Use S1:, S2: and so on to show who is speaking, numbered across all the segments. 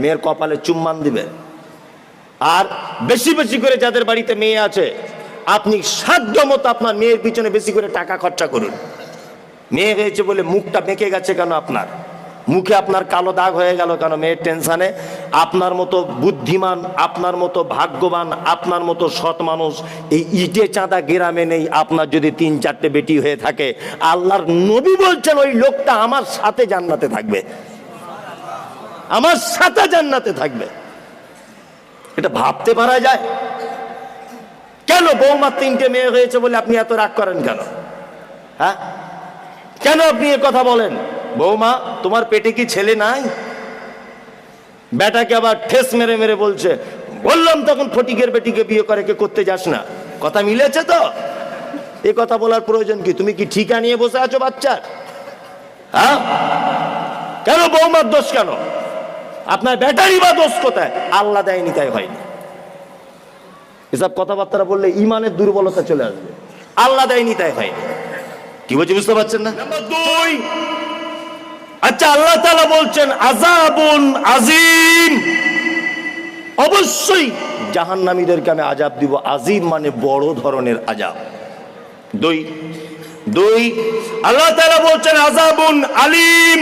S1: মেয়ের কপালে চুম্বান দিবে। আর বেশি বেশি করে যাদের বাড়িতে মেয়ে আছে, আপনি সাধ্য মতো আপনার মেয়ের পিছনে বেশি করে টাকা খরচা করুন। মেয়ে হয়েছে বলে মুখটা বেঁকে গেছে কেন আপনার? মুখে আপনার কালো দাগ হয়ে গেল কেন মেয়ের টেনশানে আপনার মতো বুদ্ধিমান, আপনার মতো ভাগ্যবান, আপনার মতো সৎ মানুষ এই ইটে চাঁদা গ্রামে নেই। আপনার যদি তিন চারটে বেটি হয়ে থাকে, আল্লাহর নবী বলছেন ওই লোকটা আমার সাথে জান্নাতে থাকবে। আমার সাথে জান্নাতে থাকবে। এটা ভাবতে পারা যায়। কেন বৌমার তিনটে মেয়ে হয়েছে বলে আপনি এত রাগ করেন কেন? হ্যাঁ? কেন আপনি এ কথা বলেন? বৌমা, তোমার পেটে কি ছেলে নাই? বেটাকে আবার ঠেস মেরে মেরে বলছে, বললাম তখন ফটিকের বেটিকে বিয়ে করে, কে করতে যাস না। কথা মিলেছে তো? এ কথা বলার প্রয়োজন কি? তুমি কি ঠিকা নিয়ে বসে আছো বাচ্চার? হ্যাঁ? কেন বৌমার দোষ কেন? আপনার ব্যাটারি বা দোষ কোথায়? আল্লাহ দেয়নি তাই হয়নি। এসব কথাবার্তা বললে ইমানের দুর্বলতা চলে আসবে। আল্লাহ দেয়নি তাই হয়নি। কি বলছি বুঝতে পারছেন না? দুই। আচ্ছা আল্লাহ তাআলা বলছেন আজাবুন আজিম অবশ্যই জাহান্নামীদেরকে আমি আজাব দিব। আজিম মানে বড় ধরনের আজাব দুই। দুই আল্লাহ তালা বলছেন আজাবুন আলিম।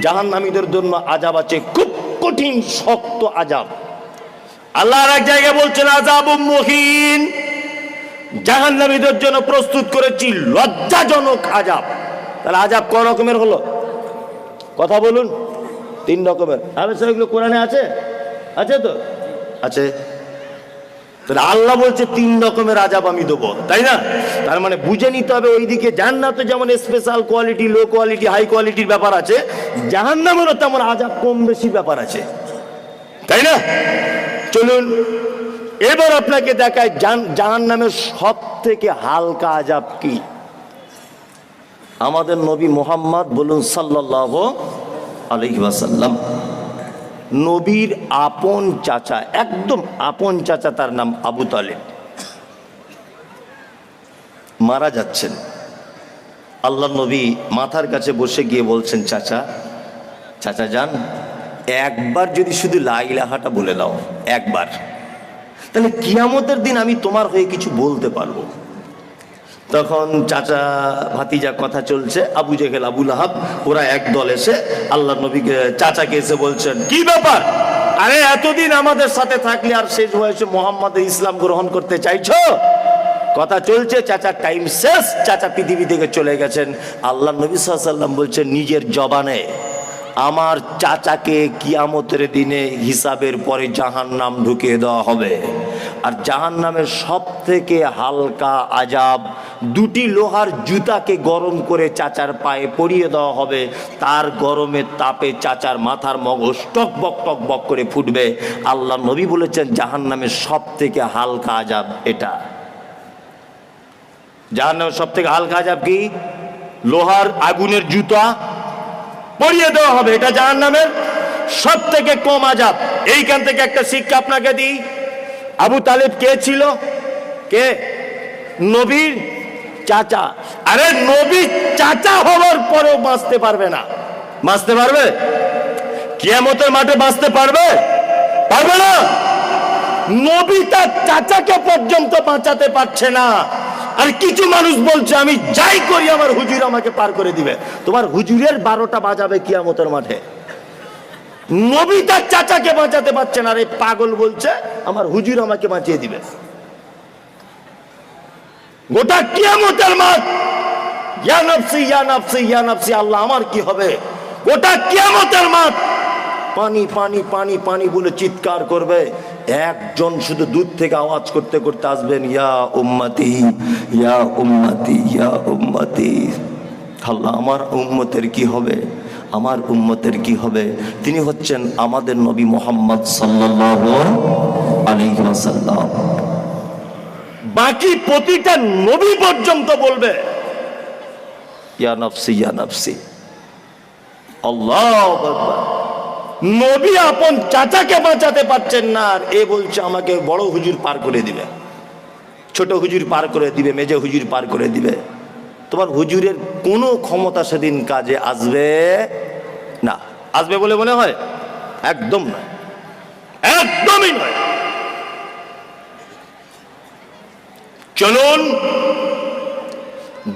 S1: জাহান্নামীদের জন্য আজাব আছে, খুব কঠিন, শক্ত আজাব আল্লাহ এক জায়গায় বলছেন আজাবুম মহিন। জাহান্নামীদের জন্য প্রস্তুত করেছি, লজ্জাজনক আজাব তাহলে আজাব ক রকমের হলো? কথা বলুন, তিন রকমের। আমি সেগুলো কোরআনে আছে? আছে তো? আছে। তাহলে আল্লাহ বলছে, তিন রকমের আজাব আমি দেবো। তাই না? তার মানে বুঝে নিতে হবে ওইদিকে। জান্নাতে যেমন special quality low quality high কোয়ালিটির ব্যাপার আছে, জাহান্নামেরও তেমন আজাব কম বেশি ব্যাপার আছে। তাই না? চলুন, এবার আপনাকে দেখায় জাহান নামের সব থেকে হালকা আজাব কি। আমাদের নবী মোহাম্মদ বলুন সাল্লাহ আলহিবাসাল্লাম নবীর আপন চাচা, একদম আপন চাচা তার নাম আবু তালেব। মারা যাচ্ছেন। আল্লাহ নবী মাথার কাছে বসে গিয়ে বলছেন, চাচা চাচা যান, একবার যদি শুধু লাইলাহাটা বলে দাও, একবার। তাহলে কিয়ামতের দিন আমি তোমার হয়ে কিছু বলতে পারব। তখন চাচা ভাতিজা কথা চলছে, আবু জেহেল আবুল আহাব ওরা এক দল এসে আল্লাহ নবীকে, চাচাকে এসে বলছেন, কি ব্যাপার? আরে এতদিন আমাদের সাথে থাকলে আর শেষ বয়সে মোহাম্মদ ইসলাম গ্রহণ করতে চাইছো? কথা চলছে, চাচার টাইম শেষ, চাচা পৃথিবী থেকে চলে গেছেন। আল্লাহ নবী সাল্লাম বলছেন, নিজের জবানে আমার চাচাকে কিয়ামতের দিনে হিসাবের পরে জাহান নাম ঢুকিয়ে দেওয়া হবে। আর জাহান নামের সব থেকে হালকা আজাব, দুটি লোহার জুতাকে গরম করে চাচার পায়ে পরিয়ে দেওয়া হবে। তার গরমের তাপে চাচার মাথার মগজ টক বক টক বক করে ফুটবে। আল্লাহ নবী বলেছেন জাহান নামের সব থেকে হালকা আজাব এটা। জাহান নামের সব থেকে হালকা আজাব কি? লোহার আগুনের জুতা পরিয়ে দেওয়া হবে, এটা জাহান নামের সব থেকে কম আজাব। এইখান থেকে একটা শিক্ষা আপনাকে দিই। আবু তালেব কে ছিল? কে? নবীর চাচা। আরে নবী চাচা হওয়ার পরেও বাঁচতে পারবে না। বাঁচতে পারবে? কিয়ামতের মাঠে বাঁচতে পারবে? পারবে না? নবী তার চাচাকে পর্যন্ত বাঁচাতে পারছে না। আর কিছু মানুষ বলছে, আমি যাই করি, আমার হুজুর আমাকে পার করে দিবে। তোমার হুজুরের বারোটা বাজাবে কিয়ামতের মাঠে। নবী তার চাচাকে বাঁচাতে পারছে না এই পাগল বলছে, আমার হুজুর আমাকে বাঁচিয়ে দিবে। গোটা কিয়ামতের মাঠ, ইয়া নফসি, ইয়া আল্লাহ, আমার কি হবে? গোটা কিয়ামতের মাঠ, পানি পানি পানি পানি বলে চিৎকার করবে। একজন শুধু দূর থেকে আওয়াজ করতে করতে আসবেন, ইয়া উম্মতি ইয়া উম্মতি ইয়া উম্মতি। আল্লাহ, আমার উম্মতের কি হবে? আমার উম্মতের কি হবে? তিনি হচ্ছেন আমাদের নবী মোহাম্মদ সাল্লাল্লাহু আলাইহি ওয়াসাল্লাম। বাকি প্রতিটা নবী পর্যন্ত বলবে, ইয়া নফসি ইয়া নফসি। আল্লাহ নবী আপন চাচাকে বাঁচাতে পারছেন না। আর এ বলছে, আমাকে বড় হুজুর পার করে দিবে। ছোট হুজুর পার করে দিবে, মেজে হুজুর পার করে দিবে। তোমার হুজুরের কোনো ক্ষমতা সেদিন কাজে আসবে না। আসবে বলে মনে হয়? একদম নয় একদমই নয়। চলুন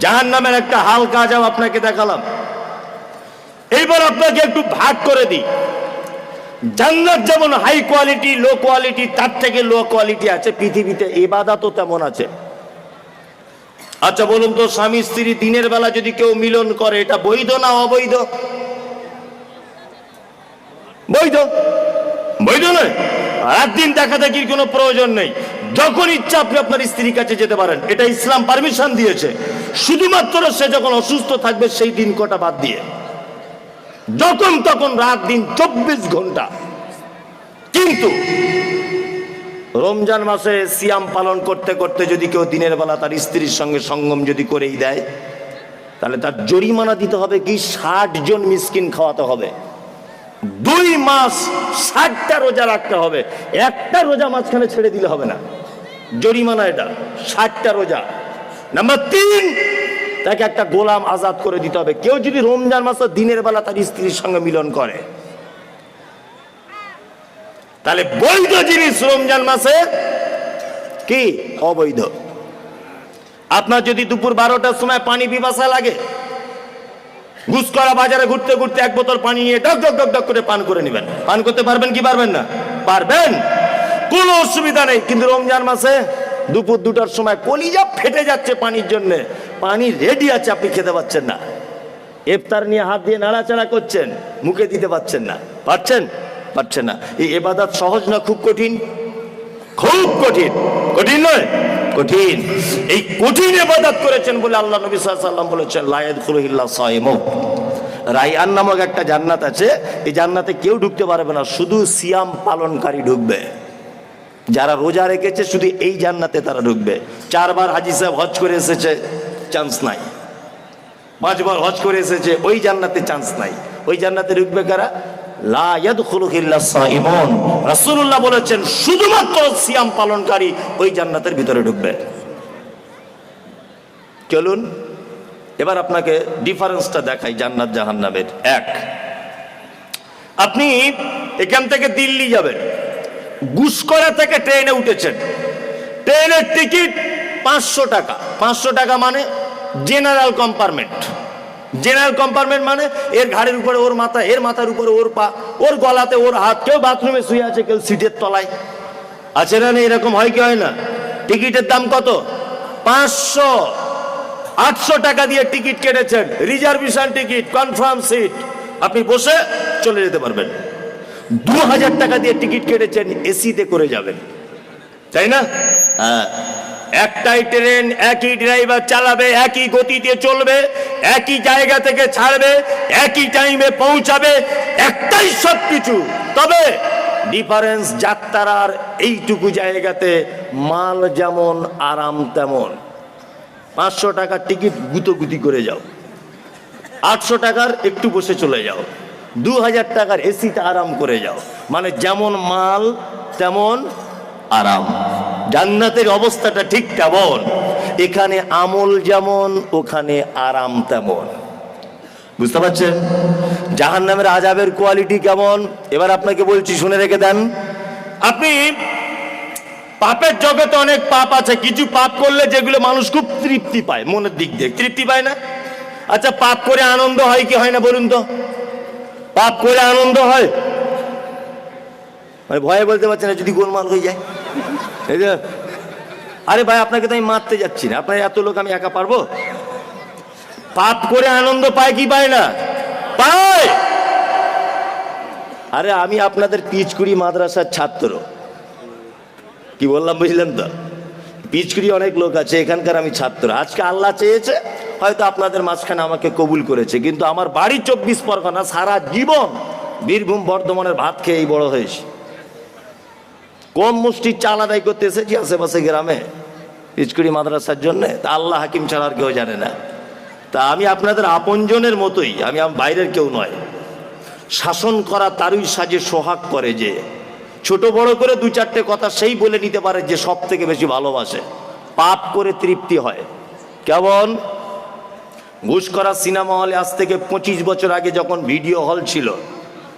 S1: জাহান নামের একটা হালকা আজাব আপনাকে দেখালাম। এইবার আপনাকে একটু ভাগ করে দিই। জান্নাত যেমন হাই কোয়ালিটি লো কোয়ালিটি তার থেকে লো কোয়ালিটি আছে, পৃথিবীতে এবাদাতও তেমন আছে। আচ্ছা বলুন তো, স্বামী, স্ত্রী, দিনের বেলা যদি কেউ মিলন করে, এটা বৈধ না অবৈধ? বৈধ। বৈধ নয়। রাত দিন দেখা দেখির কোনো প্রয়োজন নেই। যখন ইচ্ছা আপনি আপনার স্ত্রীর কাছে যেতে পারেন। এটা ইসলাম পারমিশন দিয়েছে। শুধুমাত্র সে যখন অসুস্থ থাকবে, সেই দিন কটা বাদ দিয়ে। যখন তখন রাত দিন চব্বিশ ঘণ্টা। কিন্তু রমজান মাসে সিয়াম পালন করতে করতে যদি কেউ দিনের বেলা তার স্ত্রীর সঙ্গে সঙ্গম যদি করেই দেয়, তাহলে তার জরিমানা দিতে হবে কি? ষাট জন মিসকিন খাওয়াতে হবে। দুই মাস ষাটটা রোজা রাখতে হবে। একটা রোজা মাঝখানে ছেড়ে দিলে হবে না। জরিমানা এটা, ষাটটা রোজা। নাম্বার তিন তাকে একটা গোলাম আজাদ করে দিতে হবে। কেউ যদি রমজান মাসে দিনের বেলা তার স্ত্রীর সঙ্গে মিলন করে। তাহলে বৈধ জিনিস রমজান মাসে কি? অবৈধ। আপনার যদি দুপুর বারোটার সময় পানি পিপাসা লাগে গুসকরা বাজারে ঘুরতে ঘুরতে এক বোতল পানি নিয়ে ডক ডক ডক ডক করে পান করে নেবেন। পান করতে পারবেন কি পারবেন না? পারবেন। কোনো অসুবিধা নেই। কিন্তু রমজান মাসে দুপুর দুটার সময় কলিজা ফেটে যাচ্ছে পানির জন্য। পানি রেডি আছে, আপনি খেতে পাচ্ছেন না। এফতার নিয়ে হাত দিয়ে নাড়াচাড়া করছেন, মুখে দিতে পাচ্ছেন না। পাচ্ছেন পাচ্ছেন না। এই এবাদত সহজ না খুব কঠিন? খুব কঠিন। কঠিন নয়, কঠিন। এই কঠিন এবাদত করেছেন বলে আল্লাহ নবী সাল্লাম বলেছেন লায়েদ খুলহিল্লা সাইমো রাইয়ান নামক একটা জান্নাত আছে, এই জান্নাতে কেউ ঢুকতে পারবে না, শুধু সিয়াম পালনকারী ঢুকবে। যারা রোজা রেখেছে, শুধু এই জান্নাতে তারা ঢুকবে। চারবার হাজি সাহেব হজ করে এসেছে চান্স নাই। পাঁচবার হজ করে এসেছে, ওই জান্নাতে চান্স নাই। ওই জান্নাতে ঢুকবে কারা? রাসূলুল্লাহ বলেছেন, শুধুমাত্র সিয়াম পালনকারী ওই জান্নাতের ভিতরে ঢুকবে। চলুন, এবার আপনাকে ডিফারেন্সটা দেখাই জান্নাত জাহান্নামের। এক, আপনি এখান থেকে দিল্লি যাবেন। গুসকরা থেকে ট্রেনে উঠেছেন। ট্রেনের টিকিট পাঁচশো টাকা। পাঁচশো টাকা মানে জেনারেল কম্পার্টমেন্ট। জেনারেল কম্পার্টমেন্ট মানে এর ঘাড়ের উপরে ওর মাথা, এর মাথার উপরে ওর পা, ওর গলাতে ওর হাত। কেউ বাথরুমে শুয়ে আছে, কেউ সিটের তলায়। আছে না এরকম হয় কি হয় না? টিকিটের দাম কত? পাঁচশো। আটশো টাকা দিয়ে ticket কেটেছেন। Reservation ticket, confirm seat. আপনি বসে চলে যেতে পারবেন। দু হাজার টাকা দিয়ে টিকিট কেটেছেন এসিতে করে যাবেন। তাই না? হ্যাঁ। একটাই ট্রেন একই ড্রাইভার চালাবে একই গতিতে চলবে একই জায়গা থেকে ছাড়বে একই টাইমে পৌঁছাবে একটাই সব কিছু তবে ডিফারেন্স যাত্রার এইটুকু জায়গাতে মাল যেমন আরাম তেমন। পাঁচশো টাকার টিকিট গুতোগুতি করে যাও। আটশো টাকার একটু বসে চলে যাও। দু হাজার টাকার এসিতে আরাম করে যাও। মানে যেমন মাল, তেমন আরাম। জান্নাতের অবস্থাটা ঠিক তেমন। এখানে আমল যেমন, ওখানে আরাম তেমন। বুঝতে পারছেন? জাহান নামের আজাবের কোয়ালিটি কেমন? এবার আপনাকে বলছি, শুনে রেখে দেন। আপনি, পাপের জগতে অনেক পাপ আছে। কিছু পাপ করলে যেগুলো মানুষ খুব তৃপ্তি পায়, মনের দিক দিয়ে। তৃপ্তি পায় না? আচ্ছা পাপ করে আনন্দ হয় কি হয় না বলুন তো? পাপ করে আনন্দ হয়। মানে ভয়ে বলতে পারছে না, যদি গোলমাল হয়ে যায়। আরে ভাই, আপনাকে তো আমি মারতে যাচ্ছি না। আপনার এত লোক আমি একা পারব? পাপ করে আনন্দ পায় কি পায় না? পায়! আরে আমি আপনাদের পিচকুড়ি মাদ্রাসার ছাত্র। কি বললাম বুঝলেন তো? পিচকুড়ি অনেক লোক আছে, এখানকার আমি ছাত্র। আজকে আল্লাহ চেয়েছে হয়তো আপনাদের মাঝখানে আমাকে কবুল করেছে, কিন্তু আমার বাড়ি চব্বিশ পরগনা সারা জীবন বীরভূম বর্ধমানের ভাত খেয়ে এই বড় হয়েছি। কম মুষ্টির চাল আদায় করতে এসেছি আশেপাশে গ্রামে? পিচকুড়ি মাদ্রাসার জন্য? তা আল্লাহ হাকিম ছাড়া আর কেউ জানে না। তা আমি আপনাদের আপনজনের মতোই, আমি আম- বাইরের কেউ নয়। শাসন করা তারই সাজে সোহাগ করে যে, ছোট বড় করে দু চারটে কথা সেই বলে নিতে পারে যে সব থেকে বেশি ভালোবাসে। পাপ করে তৃপ্তি হয়। কেমন? ঘুষ করা সিনেমা হলে আজ থেকে পঁচিশ বছর আগে যখন ভিডিও হল ছিল,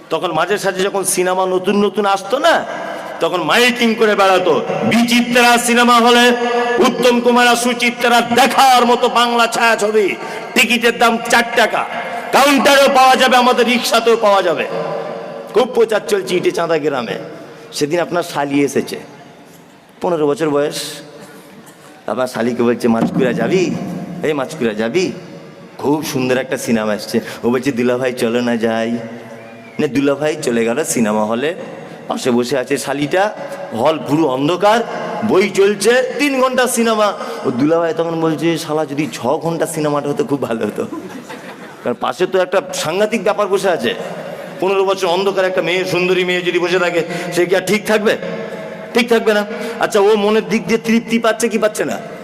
S1: তখন মাঝে সাঝে যখন সিনেমা নতুন নতুন আসতো না, তখন মাইকিং করে বেড়াতো। বিচিত্রা সিনেমা হলে উত্তম কুমার সুচিত্রা দেখার মতো বাংলা ছায়া ছবি টিকিটের দাম চার টাকা। কাউন্টারেও পাওয়া যাবে, আমাদের রিক্সাতেও পাওয়া যাবে। খুব প্রচার চলছে ইটে চাঁদা গ্রামে। সেদিন আপনার শালি এসেছে। পনেরো বছর বয়স। আপনার শালিকে বলছে, মাছকুড়া যাবি? এই মাছকুড়া যাবি? খুব সুন্দর একটা সিনেমা এসছে। ও বলছে, দুলাভাই, চলো না যাই। না, দুলাভাই চলে গেল সিনেমা হলে। পাশে বসে আছে শালিটা। হল পুরো অন্ধকার, বই চলছে, তিন ঘণ্টা সিনেমা। ও দুলাভাই তখন বলছে, শালা, যদি ছ ঘণ্টা সিনেমাটা হতো, খুব ভালো হতো। কারণ পাশে তো একটা সাংঘাতিক ব্যাপার বসে আছে। পনেরো বছর অন্ধকার একটা মেয়ে, সুন্দরী মেয়ে যদি বসে থাকে, সে কি আর ঠিক থাকবে? ঠিক থাকবে না? আচ্ছা ও মনের দিক দিয়ে তৃপ্তি পাচ্ছে কি পাচ্ছে না?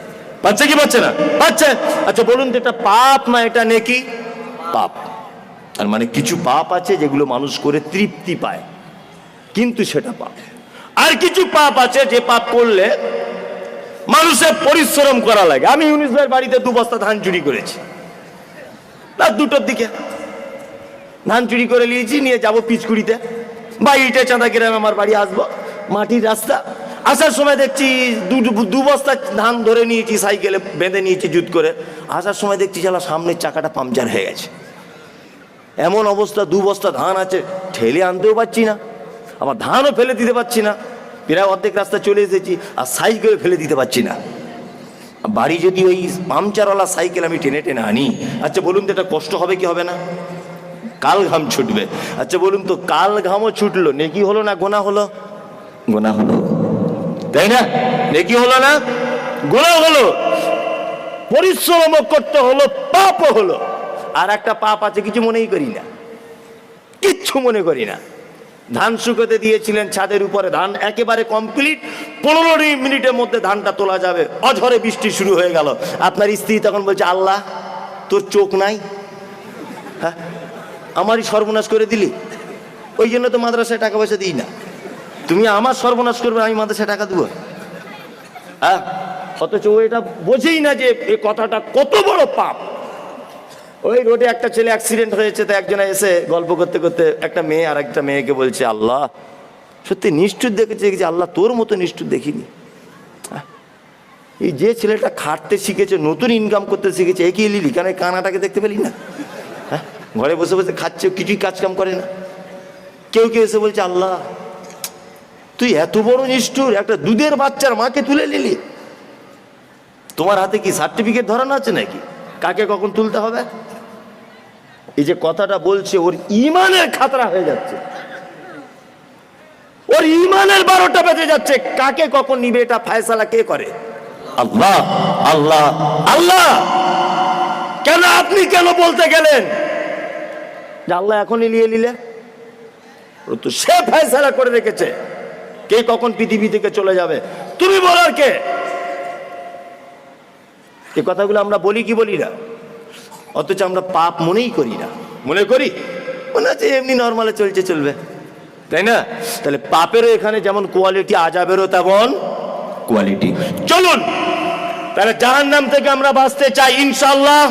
S1: পাচ্ছে কি পাচ্ছে না? পাচ্ছে আচ্ছা বলুন তো এটা পাপ না এটা নেকি? পাপ। আর মানে কিছু পাপ আছে যেগুলো মানুষ করে তৃপ্তি পায় কিন্তু সেটা পাপ। আর কিছু পাপ আছে যে পাপ করলে মানুষের পরিশ্রম করা লাগে। আমি ইউনিস ভাইয়ের বাড়িতে দু বস্তা ধান চুরি করেছি। রাত দুটোর দিকে ধান চুরি করে নিয়েছি নিয়ে যাব পিচকুড়িতে। বা ইটে চাঁদা গ্রামে আমার বাড়ি আসব। মাটির রাস্তা। আসার সময় দেখছি দু বস্তা ধান ধরে নিয়েছি, সাইকেলে বেঁধে নিয়েছি জুত করে। আসার সময় দেখছি চালা সামনের চাকাটা পাংচার হয়ে গেছে। এমন অবস্থা, দু বস্তা ধান আছে, ঠেলে আনতেও পারছি না। আবার ধানও ফেলে দিতে পারছি না। প্রায় অর্ধেক রাস্তা চলে এসেছি, আর সাইকেল ফেলে দিতে পারছি না। বাড়ি যদি ওই পাংচারওয়ালা সাইকেল আমি টেনে টেনে আনি আচ্ছা বলুন তো এটা কষ্ট হবে কি হবে না? কাল ঘাম ছুটবে। আচ্ছা বলুন তো, কাল ঘামও ছুটলো, নেকি হলো না গোনা হলো? গোনা হলো। তাই না? নেকি হলো না? গোনা হলো। পরিশ্রম করতে হলো, পাপও হলো। আর একটা পাপ আছে, কিছু মনেই করি না। কিচ্ছু মনে করি না। ধান শুকোতে দিয়েছিলেন ছাদের উপরে। ধান একেবারে কমপ্লিট পনেরো মিনিটের মধ্যে ধানটা তোলা যাবে। অঝরে বৃষ্টি শুরু হয়ে গেল। আপনার স্ত্রী তখন বলছে, আল্লাহ, তোর চোখ নাই? হ্যাঁ? আমারই সর্বনাশ করে দিলি। ওই জন্য তো মাদ্রাসায় টাকা পয়সা দিই না। তুমি আমার সর্বনাশ করবে আমি মাদ্রাসায় টাকা দেবো। হ্যাঁ? অথচ ও এটা বোঝেই না যে এ কথাটা কত বড় পাপ। ওই রোডে একটা ছেলে অ্যাক্সিডেন্ট হয়েছে তো একজনে এসে গল্প করতে করতে একটা মেয়ে আর একটা মেয়েকে বলছে আল্লাহ সত্যি নিষ্ঠুর দেখেছে যে আল্লাহ তোর মতো নিষ্ঠুর দেখিনি। আহ, এই যে ছেলেটা খাটতে শিখেছে নতুন ইনকাম করতে শিখেছে একে লিলি? কেন কানাটাকে দেখতে পেলি না? হ্যাঁ? ঘরে বসে বসে খাচ্ছে কিছুই কাজকাম করে না। কেউ কেউ এসে বলছে আল্লাহ তুই এত বড় নিষ্ঠুর, একটা দুধের বাচ্চার মাকে তুলে নিলি? তোমার হাতে কি সার্টিফিকেট ধরানো আছে নাকি? কাকে কখন তুলতে হবে? এই যে কথাটা বলছে, ওর ইমানের খাতরা হয়ে যাচ্ছে। ওর ইমানের বারোটা বেজে যাচ্ছে। কাকে কখন নিবে এটা ফায়সালা কে করে? আল্লাহ আল্লাহ আল্লাহ! কেন আপনি কেন বলতে গেলেন? যে আল্লাহ এখনই নিয়ে নিলে? তো সে ফায়সালা করে রেখেছে। কে কখন পৃথিবী থেকে চলে যাবে? তুমি বলার কে? এই কথাগুলো আমরা বলি কি বলি না? অথচ আমরা পাপ মনেই করি না। মনে করি? মনে হচ্ছে এমনি নর্মালে চলছে, চলবে। তাই না? তাহলে পাপেরও এখানে যেমন কোয়ালিটি আজাবেরও তেমন কোয়ালিটি চলুন, তাহলে জাহান নাম থেকে আমরা বাঁচতে চাই ইনশাল্লাহ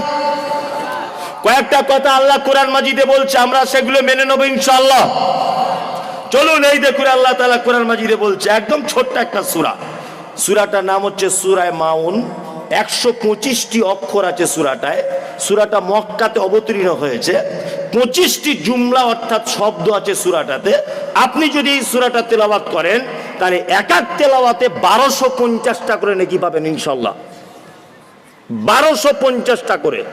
S1: কয়েকটা কথা আল্লাহ কোরআন মাজিদে বলছে, আমরা সেগুলো মেনে নেব ইনশাল্লাহ চলুন এই দেখুন, আল্লাহ তালা কোরআন মাজিদে বলছে, একদম ছোট্ট একটা সুরা। সুরাটার নাম হচ্ছে সুরায় মাউন। একশো পঁচিশটি অক্ষর আছে সুরাটায়। সুরাটা মক্কাতে অবতীর্ণ হয়েছে। পঁচিশটি জুমলা অর্থাৎ শব্দ আছে সুরাটাতে। আপনি যদি এই সুরাটা তেলাওয়াত করেন, তাহলে এক এক তেলাওয়াতে বারোশো পঞ্চাশটা করে নাকি পাবেন ইনশাল্লাহ বারোশো পঞ্চাশটা করে।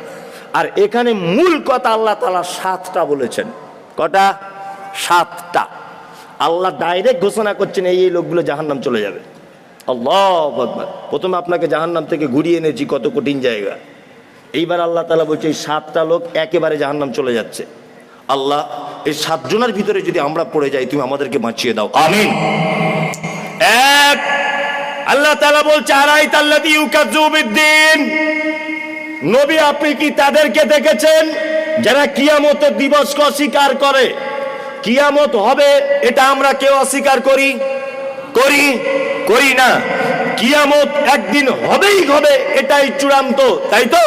S1: আর এখানে মূল কথা আল্লাহ তালা সাতটা বলেছেন। কটা? সাতটা। আল্লাহ ডাইরেক্ট ঘোষণা করছেন, এই লোকগুলো জাহান্নাম চলে যাবে। আল্লাহ আকবার। প্রথমে আপনাকে জাহান্নাম থেকে ঘুরিয়ে এনেছি, কত কঠিন জায়গা। এইবার আল্লাহ তালা বলছে, এই সাতটা লোক একেবারে জাহান্নাম চলে যাচ্ছে। আল্লাহ, এই সাতজনের ভিতরে যদি আমরা পড়ে যাই, তুমি আমাদেরকে বাঁচিয়ে দাও। আমিন। এক, আল্লাহ তালা বলছে আড়াই তাল্লাদি ইউকাজুবিদ্দিন নবী আপনি কি তাদেরকে দেখেছেন? যারা কিয়ামতের দিবসকে অস্বীকার করে। কিয়ামত হবে, এটা আমরা কেউ অস্বীকার করি করি করি না। কিয়ামত একদিন হবেই হবে, এটাই চূড়ান্ত, তাই তো?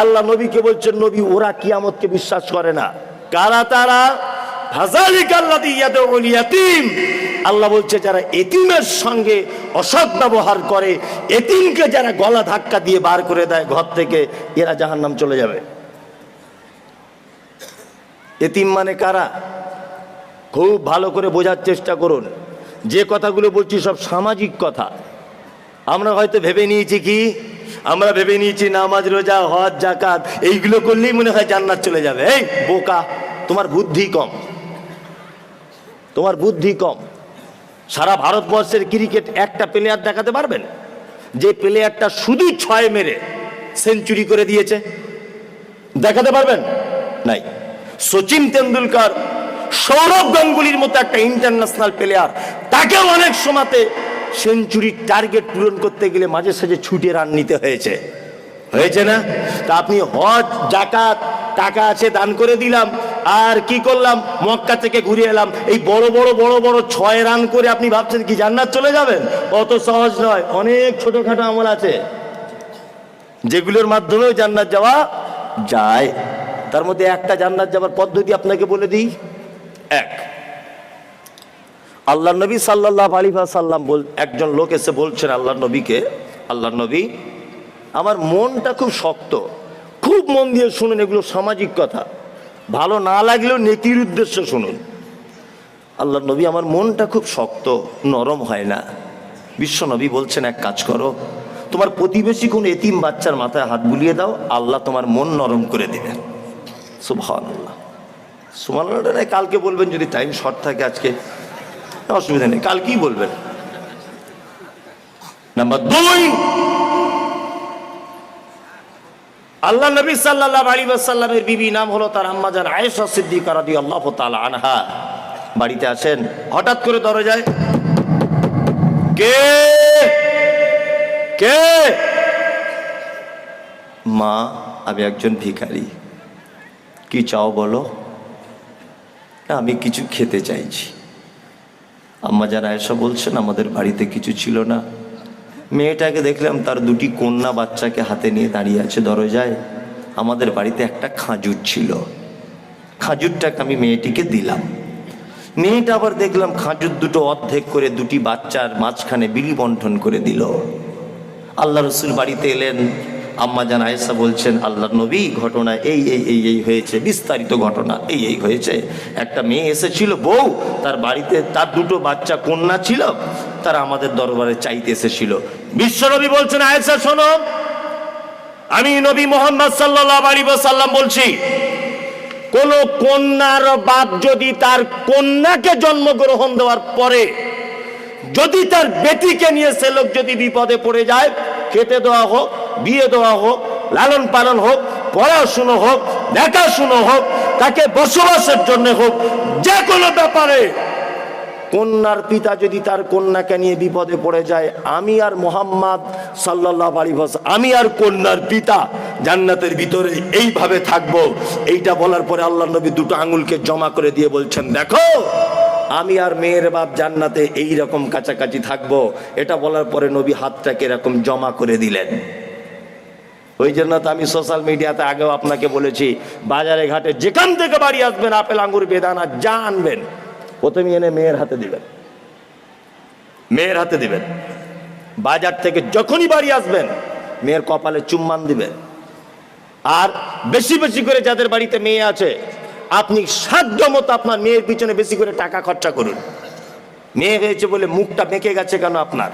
S1: আল্লাহ নবীকে বলছেন, নবী, ওরা কিয়ামতকে বিশ্বাস করে না। কারা তারা? আল্লাহ বলছে, যারা এতিমের সঙ্গে অসৎ ব্যবহার করে, এতিমকে যারা গলা ধাক্কা দিয়ে বার করে দেয় ঘর থেকে, এরা জাহান্নাম চলে যাবে। এতিম মানে কারা? খুব ভালো করে বোঝার চেষ্টা করুন। যে কথাগুলো বলছি সব সামাজিক কথা। আমরা হয়তো ভেবে নিয়েছি কি? আমরা ভেবে নিয়েছি নামাজ, রোজা, হজ জাকাত এইগুলো করলেই মনে হয় জান্নাত চলে যাবে। এই, বোকা, তোমার বুদ্ধি কম। তোমার বুদ্ধি কম। সারা ভারতবর্ষের ক্রিকেট একটা প্লেয়ার দেখাতে পারবেন? যে প্লেয়ারটা শুধু ছয় মেরে সেঞ্চুরি করে দিয়েছে। দেখাতে পারবেন? নাই। সচিন তেন্ডুলকার সৌরভ গাঙ্গুলির মতো একটা ইন্টারন্যাশনাল প্লেয়ার তাকে অনেক সময়তে সেঞ্চুরির টার্গেট পূরণ করতে গেলে মাঝে সাঝে ছুটে রান নিতে হয়েছে। হয়েছে না? তা আপনি হজ, জাকাত, টাকা আছে, দান করে দিলাম, আর কি করলাম? মক্কা থেকে ঘুরে এলাম। এই বড় বড় বড় বড় ছয় রান করে আপনি ভাবছেন কি জান্নাত চলে যাবেন? অত সহজ নয়, অনেক ছোটখাটো আমল আছে। যেগুলোর মাধ্যমেও জান্নাত যাওয়া যায়। তার মধ্যে একটা জান্নাত যাওয়ার পদ্ধতি আপনাকে বলে দিই। এক। আল্লাহ নবী সাল্লাহ আলী সাল্লাম বল একজন লোক এসে বলছেন আল্লাহ নবীকে আল্লাহ নবী, আমার মনটা খুব শক্ত। খুব মন দিয়ে শুনুন, এগুলো সামাজিক কথা। ভালো না লাগলেও নেকির উদ্দেশ্যে শুনুন। আল্লাহ নবী, আমার মনটা খুব শক্ত, নরম হয় না। বিশ্ব নবী বলছেন, এক কাজ করো, তোমার প্রতিবেশী কোন এতিম বাচ্চার মাথায় হাত বুলিয়ে দাও, আল্লাহ তোমার মন নরম করে দেবেন। সুবহান সুমান কালকে বলবেন যদি টাইম শর্ট থাকে আজকে। অসুবিধা নেই কালকেই বলবেন। নাম্বার দুই। আল্লাহ নবী সাল্লাহ আলী সাল্লামের বিবি নাম হলো তার আম্মাজান আয়েশা সিদ্দিকা রাদি আল্লাহ তাআলা আনহা। বাড়িতে আসেন হঠাৎ করে দরজায় কে? কে? মা আমি একজন ভিখারি। কি চাও বলো? "না, আমি কিছু খেতে চাইছি। আম্মা যারা এসব বলছেন, আমাদের বাড়িতে কিছু ছিল না। মেয়েটাকে দেখলাম তার দুটি কন্যা বাচ্চাকে হাতে নিয়ে দাঁড়িয়ে আছে দরজায়। আমাদের বাড়িতে একটা খাজুর ছিল। খাজুরটাকে আমি মেয়েটিকে দিলাম। মেয়েটা আবার দেখলাম খাজুর দুটো অর্ধেক করে দুটি বাচ্চার মাঝখানে বিলি বন্টন করে দিল। আল্লাহ রসুল বাড়িতে এলেন। আম্মা জান আয়েসা বলছেন আল্লাহ নবী ঘটনা এই এই এই এই হয়েছে, বিস্তারিত ঘটনা এই এই হয়েছে। একটা মেয়ে এসেছিল, বউ, তার বাড়িতে তার দুটো বাচ্চা, কন্যা ছিল, তারা আমাদের দরবারে চাইতে এসেছিল। বিশ্বনবী বলছেন আয়েসা শোনো, আমি নবী মোহাম্মদ সাল্লাহ আলী সাল্লাম বলছি, কোন কন্যার বাপ যদি তার কন্যাকে জন্মগ্রহণ দেওয়ার পরে যদি তার বেটিকে নিয়ে সে লোক যদি বিপদে পড়ে যায়, খেতে দেওয়া হোক, বিয়ে দেওয়া হোক, লালন পালন হোক, পড়াশুনো হোক, দেখাশুনো হোক, তাকে বসবাসের জন্য হোক, যে কোনো ব্যাপারে, কন্যার পিতা যদি তার কন্যাকে নিয়ে বিপদে পড়ে যায়, আমি আর মোহাম্মদ সাল্লাহ আলী আমি আর কন্যার পিতা জান্নাতের ভিতরে এইভাবে থাকব। এইটা বলার পরে আল্লাহ নবী দুটো আঙুলকে জমা করে দিয়ে বলছেন, দেখো আমি আর মেয়ের বাপ জান্নাতে এই রকম কাছাকাছি থাকব। এটা বলার পরে নবী হাতটাকে এরকম জমা করে দিলেন। ওই জন্য তো আমি সোশ্যাল মিডিয়াতে আগেও আপনাকে বলেছি, বাজারে ঘাটে যেখান থেকে বাড়ি আসবেন, আপেল, আঙ্গুর, বেদানা, যা আনবেন, প্রথমে এনে মেয়ের হাতে দিবেন। মেয়ের হাতে দিবেন। বাজার থেকে যখনই বাড়ি আসবেন, মেয়ের কপালে চুম্বান দিবেন। আর বেশি বেশি করে যাদের বাড়িতে মেয়ে আছে আপনি সাধ্য মতো আপনার মেয়ের পিছনে বেশি করে টাকা খরচা করুন। মেয়ে হয়েছে বলে মুখটা বেঁকে গেছে কেন আপনার?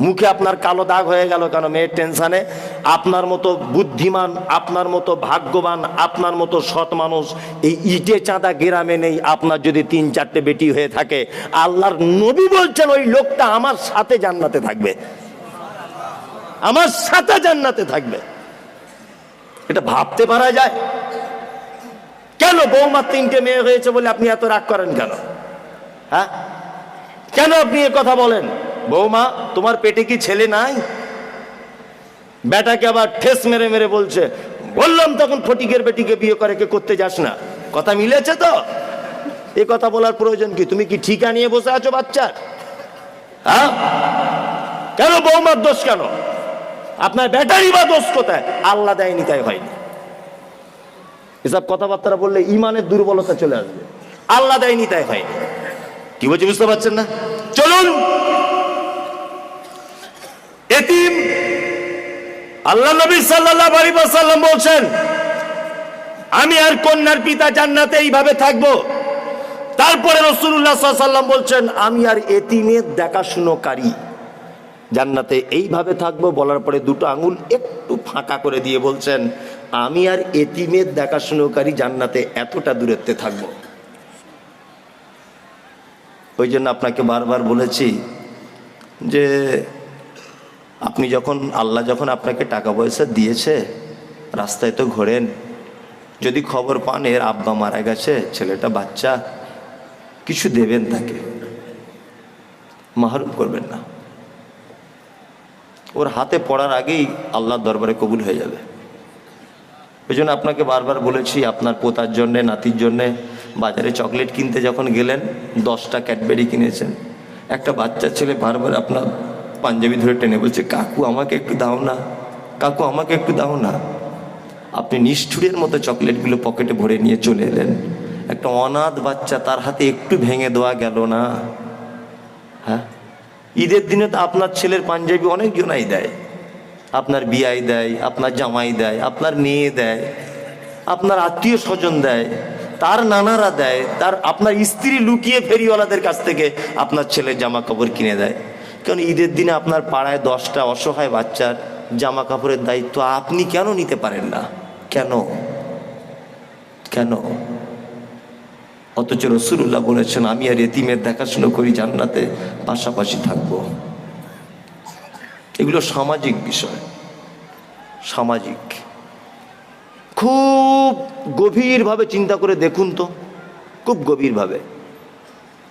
S1: মুখে আপনার কালো দাগ হয়ে গেল কেন মেয়ের টেনশানে? আপনার মতো বুদ্ধিমান, আপনার মতো ভাগ্যবান, আপনার মতো সৎ মানুষ এই ইটে চাঁদা গ্রামে নেই। আপনার যদি তিন চারটে বেটি হয়ে থাকে, আল্লাহর নবী বলছেন ওই লোকটা আমার সাথে জান্নাতে থাকবে। আমার সাথে জান্নাতে থাকবে। এটা ভাবতে পারা যায়। কেন বৌমার তিনটে মেয়ে হয়েছে বলে আপনি এত রাগ করেন কেন? হ্যাঁ? কেন আপনি এ কথা বলেন? বৌমা, তোমার পেটে কি ছেলে নাই? বেটাকে আবার ঠেস মেরে মেরে বলছে, বললাম তখন ফটিকের বেটিকে বিয়ে করে, কে করতে যাস না। কথা মিলেছে তো? এ কথা বলার প্রয়োজন কি? তুমি কি ঠিকা নিয়ে বসে আছো বাচ্চার হ্যাঁ? কেন বৌমার দোষ কেন? আপনার ব্যাটারি বা দোষ কোথায়? আল্লাহ দেয়নি, তাই হয়নি। এসব কথাবার্তা বললে ইমানের দুর্বলতা চলে আসবে। আল্লাহ দেয়নি, তাই হয়নি কি বলছি, বুঝতে পারছেন না? চলুন! এতিম, আল্লাহ নবী সাল্লাল্লাহু আলাইহি বলছেন, আমি আর কন্যার পিতা জান্নাতে এইভাবে থাকব। তারপরে রসুল্লাহ সাল্লাম বলছেন, আমি আর এতিমের দেখাশুনোকারী জান্নাতে এইভাবে থাকব। বলার পরে দুটো আঙুল একটু ফাঁকা করে দিয়ে বলছেন আমি আর এতিমের দেখাশুনোকারী জান্নাতে এতটা দূরত্বে থাকব। ওই জন্য আপনাকে বারবার বলেছি যে আপনি যখন, আল্লাহ যখন আপনাকে টাকা পয়সা দিয়েছে, রাস্তায় তো ঘোরেন। যদি খবর পান, এর আব্বা মারা গেছে, ছেলেটা বাচ্চা, কিছু দেবেন তাকে। মাহরুম করবেন না। ওর হাতে পড়ার আগেই আল্লাহর দরবারে কবুল হয়ে যাবে। ওই জন্য আপনাকে বারবার বলেছি আপনার পোতার জন্যে, নাতির জন্যে। বাজারে চকলেট কিনতে যখন গেলেন, দশটা ক্যাডবেরি কিনেছেন। একটা বাচ্চা ছেলে বারবার আপনার পাঞ্জাবি ধরে টেনে বলছে, কাকু, আমাকে একটু দাও না। কাকু, আমাকে একটু দাও না। আপনি নিষ্ঠুরের মতো চকলেটগুলো পকেটে ভরে নিয়ে চলে এলেন। একটা অনাথ বাচ্চা তার হাতে একটু ভেঙে দেওয়া গেল না। হ্যাঁ? ঈদের দিনে তো আপনার ছেলের পাঞ্জাবি অনেক জনাই দেয়। আপনার বিয়াই দেয়, আপনার জামাই দেয়, আপনার মেয়ে দেয়, আপনার আত্মীয় স্বজন দেয়, তার নানারা দেয়, তার আপনার স্ত্রী লুকিয়ে ফেরিওয়ালাদের কাছ থেকে আপনার ছেলের জামা কাপড় কিনে দেয়। কারণ ঈদের দিনে আপনার পাড়ায় দশটা অসহায় বাচ্চার জামা কাপড়ের দায়িত্ব আপনি কেন নিতে পারেন না? কেন? কেন? অথচ রসুল্লাহ বলেছেন, আমি আর এতিমের দেখাশুনো করি জান্নাতে, পাশাপাশি থাকব। এগুলো সামাজিক বিষয়। সামাজিক। খুব গভীরভাবে চিন্তা করে দেখুন তো। খুব গভীরভাবে।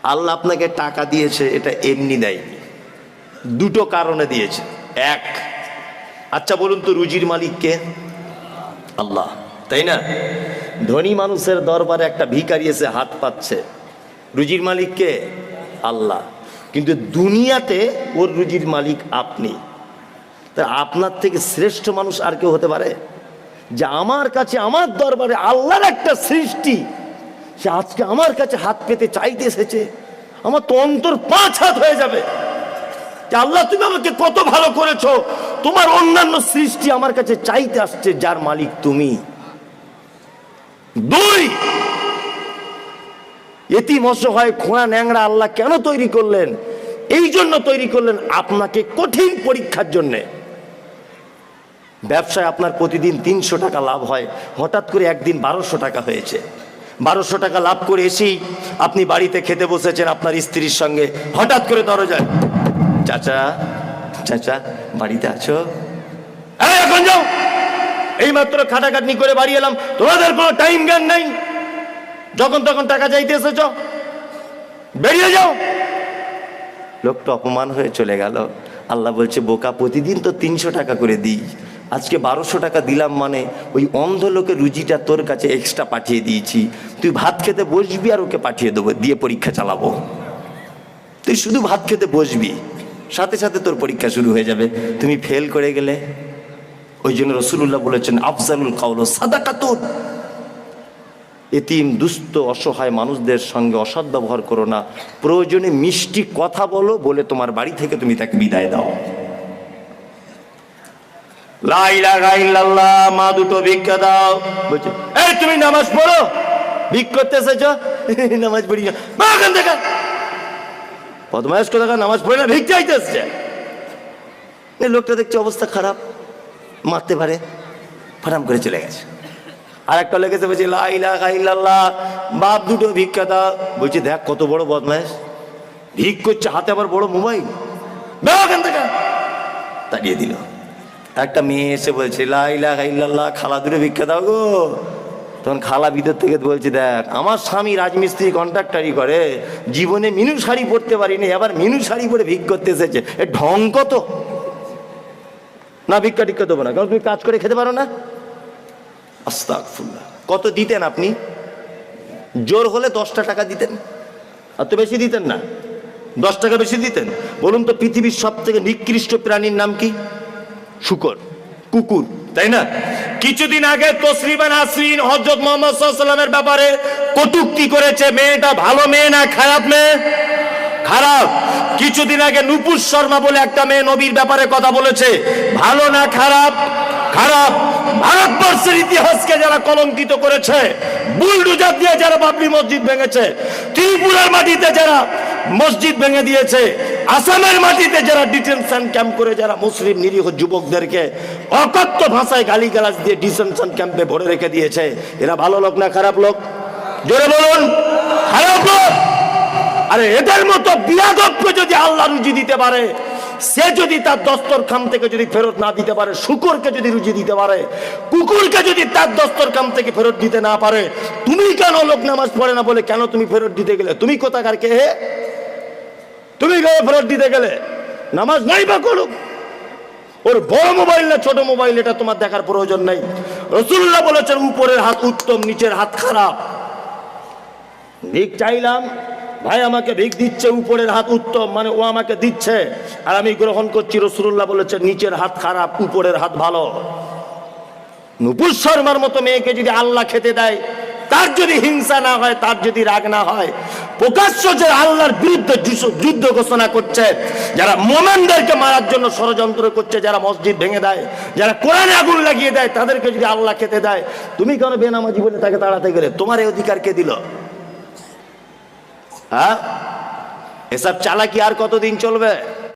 S1: আল্লাহ আপনাকে টাকা দিয়েছে, এটা এমনি দেয়নি। দুটো কারণে দিয়েছে। এক আচ্ছা বলুন তো রুজির মালিককে আল্লাহ, তাই না? ধনী মানুষের দরবারে একটা ভিখারি এসে হাত পাচ্ছে রুজির মালিককে আল্লাহ। কিন্তু দুনিয়াতে ওর রুজির মালিক আপনি। তা আপনার থেকে শ্রেষ্ঠ মানুষ আর কেউ হতে পারে? যে আমার কাছে, আমার দরবারে আল্লাহর একটা সৃষ্টি, সে আজকে আমার কাছে হাত পেতে চাইতে এসেছে, আমার তো অন্তর পাঁচ হাত হয়ে যাবে। আল্লাহ, তুমি আমাকে কত ভালো করেছ, তোমার অন্যান্য সৃষ্টি আমার কাছে চাইতে আসছে, যার মালিক তুমি। দুই, এতিম অসহায় খোঁড়া ন্যাংরা আল্লাহ কেন তৈরি করলেন? এই জন্য তৈরি করলেন আপনাকে কঠিন পরীক্ষার জন্যে। ব্যবসায় আপনার প্রতিদিন তিনশো টাকা লাভ হয়। হঠাৎ করে একদিন বারোশো টাকা হয়েছে। বারোশো টাকা লাভ করে এসেই আপনি বাড়িতে খেতে বসেছেন আপনার স্ত্রীর সঙ্গে। হঠাৎ করে দরজায় চাচা চাচা, বাড়িতে আছো? এখন যাও। এই মাত্র খাটাখাটনি করে বাড়ি এলাম। তোমাদের কোনো টাইম জ্ঞান নাই। যখন তখন টাকা চাইতে এসেছ। বেরিয়ে যাও। লোকটা অপমান হয়ে চলে গেল। আল্লাহ বলছে, বোকা, প্রতিদিন তো তিনশো টাকা করে দিই। আজকে বারোশো টাকা দিলাম মানে ওই অন্ধ লোকের রুজিটা তোর কাছে এক্সট্রা পাঠিয়ে দিয়েছি। তুই ভাত খেতে বসবি আর ওকে পাঠিয়ে দেবো, দিয়ে পরীক্ষা চালাবো। তুই শুধু ভাত খেতে বসবি, সাথে সাথে তোর পরীক্ষা শুরু হয়ে যাবে। তুমি ফেল করে গেলে, ওই জন্য রসুল্লাহ বলেছেন, আফজালুল কাউল সাদাকাতুন। এতিম, দুস্থ, অসহায় মানুষদের সঙ্গে অসৎ ব্যবহার করো না। প্রয়োজনে মিষ্টি কথা বলো, বলে তোমার বাড়ি থেকে তুমি তাকে বিদায় দাও। মা দুটো ভিক্ষা দাও। বলছে তুমি নামাজ পড়ো? করতে নামাজ পড়ি নামাজ লোকটা দেখছে অবস্থা খারাপ, মারতে পারে ফারাম করে চলে গেছে। আর একটা লেগেছে বলছে লাইলা বাপ দুটো ভিক্ষা দাও। বলছি, দেখ কত বড় বদমাইশ। ভিক করছে, হাতে আবার বড় মোবাইল। তাড়িয়ে দিল। একটা মেয়ে এসে বলছে লাইলা খালা দুটো ভিক্ষা দাও গো। তখন খালা ভিতর থেকে বলছে, দেখ, আমার স্বামী রাজমিস্ত্রি কন্ট্রাক্টারি করে, জীবনে মিনু শাড়ি পরতে পারিনি, আবার মিনু শাড়ি পরে ভিক করতে এসেছে। এ ঢং কত? না, ভিক্ষা টিক্ষা দেবো না, কারণ তুমি কাজ করে খেতে পারো না। কত দিতেন আপনি? জোর হলে দশটা টাকা দিতেন। আর তো বেশি দিতেন না। দশ টাকা বেশি দিতেন। বলুন তো পৃথিবীর সব থেকে নিকৃষ্ট প্রাণীর নাম কি? শুকর, কুকুর, তাই না? কিছুদিন আগে তসরিবান আসরিন হজরত মোহাম্মদ সাল্লামের ব্যাপারে কটুক্তি করেছে, মেয়েটা ভালো মেয়ে না খারাপ মেয়ে? খারাপ। কিছুদিন আগে নুপুর শর্মা বলে একটা মেয়ে নবীর ব্যাপারে কথা বলেছে, ভালো না খারাপ? খারাপ। ভারতবর্ষের ইতিহাসকে যারা কলঙ্কিত করেছে, বুলডুজার দিয়ে যারা বাবরি মসজিদ ভেঙেছে, ত্রিপুরার মাটিতে যারা মসজিদ ভেঙে দিয়েছে। আসামের মাটিতে যারা ডিটেনশন ক্যাম্প করে, যারা মুসলিম নিরীহ যুবকদেরকে অকথ্য ভাষায় গালিগালাজ দিয়ে ডিটেনশন ক্যাম্পে ভরে রেখে দিয়েছে, এরা ভালো লোক না খারাপ লোক? জোরে বলুন, খারাপ লোক? আরে এদের মতো বিয়াদবকে যদি আল্লাহ রুজি দিতে পারে, সে যদি তার দস্তর খাম থেকে যদি ফেরত না দিতে পারে, শুকুরকে যদি রুজি দিতে পারে, কুকুরকে যদি তার দস্তর খাম থেকে ফেরত দিতে না পারে, তুমি কেন লোক নামাজ পড়ে না বলে কেন তুমি ফেরত দিতে গেলে? তুমি কোথাকার কে? তুমি কেন ফেরত দিতে গেলে নামাজ নাই বা করুক ওর বড় মোবাইল না ছোট মোবাইল, এটা তোমার দেখার প্রয়োজন নেই। রসুল্লাহ বলেছেন, উপরের হাত উত্তম, নিচের হাত খারাপ। ভিক চাইলাম, ভাই আমাকে ভিক দিচ্ছে, উপরের হাত উত্তম মানে ও আমাকে দিচ্ছে। আর আমি গ্রহণ করছি রসুল্লাহ বলেছে নিচের হাত খারাপ, উপরের হাত ভালো। নুপুর শর্মার মতো মেয়েকে যদি আল্লাহ খেতে দেয় তার যদি হিংসা না হয়, তার যদি রাগ না হয়, প্রকাশ্য যে আল্লাহর বিরুদ্ধে যুদ্ধ ঘোষণা করছে, যারা মোমেনদেরকে মারার জন্য ষড়যন্ত্র করছে, যারা মসজিদ ভেঙে দেয়, যারা কোরআনে আগুন লাগিয়ে দেয়, তাদেরকে যদি আল্লাহ খেতে দেয়, তুমি কেন বেনামাজি বলে তাকে তাড়াতে গেলে? তোমার এই অধিকার কে দিল? হ্যাঁ? এসব চালাকি আর কতদিন চলবে?